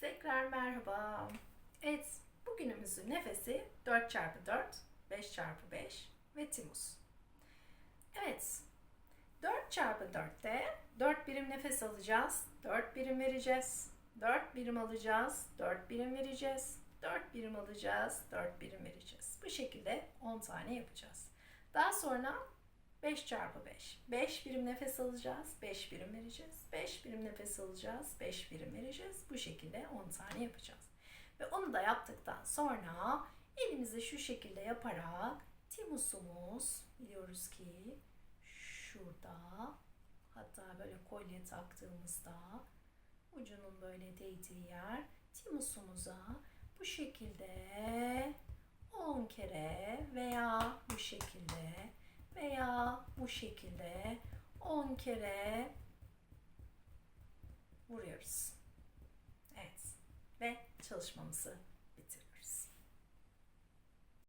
Tekrar merhaba. Evet, bugünümüzün nefesi 4 çarpı 4, 5 çarpı 5 ve timus. Evet, 4 çarpı 4'te 4 birim nefes alacağız, 4 birim vereceğiz, 4 birim alacağız, 4 birim vereceğiz, 4 birim alacağız, 4 birim vereceğiz. Bu şekilde 10 tane yapacağız. Daha sonra 5 çarpı 5. 5 birim nefes alacağız, 5 birim vereceğiz. 5 birim nefes alacağız, 5 birim vereceğiz. Bu şekilde 10 tane yapacağız. Ve onu da yaptıktan sonra elimizi şu şekilde yaparak timusumuz biliyoruz ki şurada hatta böyle kolye taktığımızda ucunun böyle değdiği yer timusumuza bu şekilde 10 kere veya bu şekilde veya bu şekilde 10 kere vuruyoruz. Evet ve çalışmamızı bitirdik.